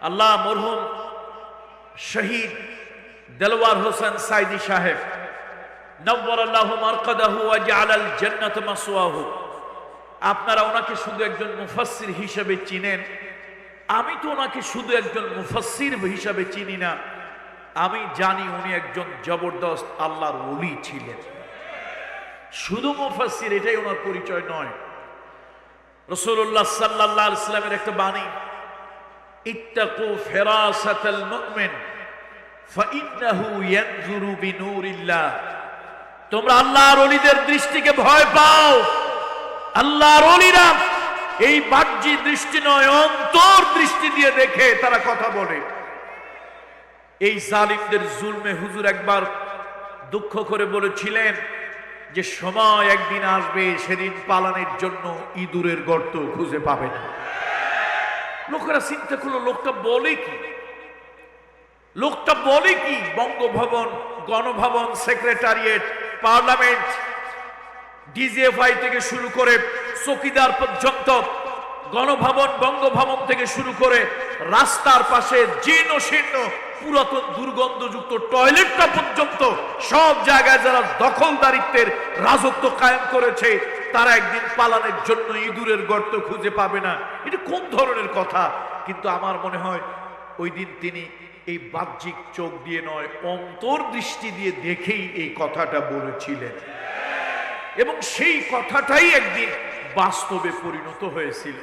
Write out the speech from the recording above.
আল্লাহ মরহুম শহীদ দেলওয়ার হোসেন সাইদি সাহেব আপনারা ওনাকে শুধু একজন মুফাসসির হিসেবে চিনেন। আমি তো ওনাকে শুধু একজন মুফাসসির হিসাবে চিনি না। আমি জানি উনি একজন জবরদস্ত আল্লাহর ওলি ছিলেন। শুধু মুফাসসির এটাই ওনার পরিচয় নয়। রসুল্লাহ সাল্লাহ ইসলামের একটা বাণী ইত্তাকু ফেরাসাতাল মুমিন, ফাইন্নাহু ইয়ানজুরু বিনুরিল্লাহ। তোমরা আল্লাহর ওলিদের দৃষ্টিকে ভয় পাও। আল্লাহর ওলিরা এই বাহ্যিক দৃষ্টি নয়, অন্তর দৃষ্টি দিয়ে দেখে তারা কথা বলে। এই জালিমদের জুলমে হুজুর একবার দুঃখ করে বলেছিলেন যে, সময় একদিন আসবে, সেদিন পালানের জন্য ইঁদুরের গর্ত খুঁজে পাবে না। লোকেরা চিন্তা করল, লোকটা বলে কি? লোকটা বলে কি? Bangabhaban, Ganabhaban, secretariat, parliament, DGFI থেকে শুরু করে চকিদার পর্যন্ত, গণভবন, বঙ্গভবন থেকে শুরু করে রাস্তার পাশে, জীর্ণ শীর্ণ পুরাতন দুর্গন্ধযুক্ত টয়লেটটা পর্যন্ত সব জায়গায় যারা দখলদারিত্বের রাজত্ব কায়েম করেছে, তারা একদিন পালানের জন্য ইঁদুরের গর্ত খুঁজে পাবে না। এটা কোন ধরনের কথা? কিন্তু আমার মনে হয় ওই দিন তিনি এই বাহ্যিক চোখ দিয়ে নয় অন্তর্দৃষ্টি দিয়ে দেখেই এই কথাটা বলেছিলেন। এবং সেই কথাটাই একদিন বাস্তবে পরিণত হয়েছিল।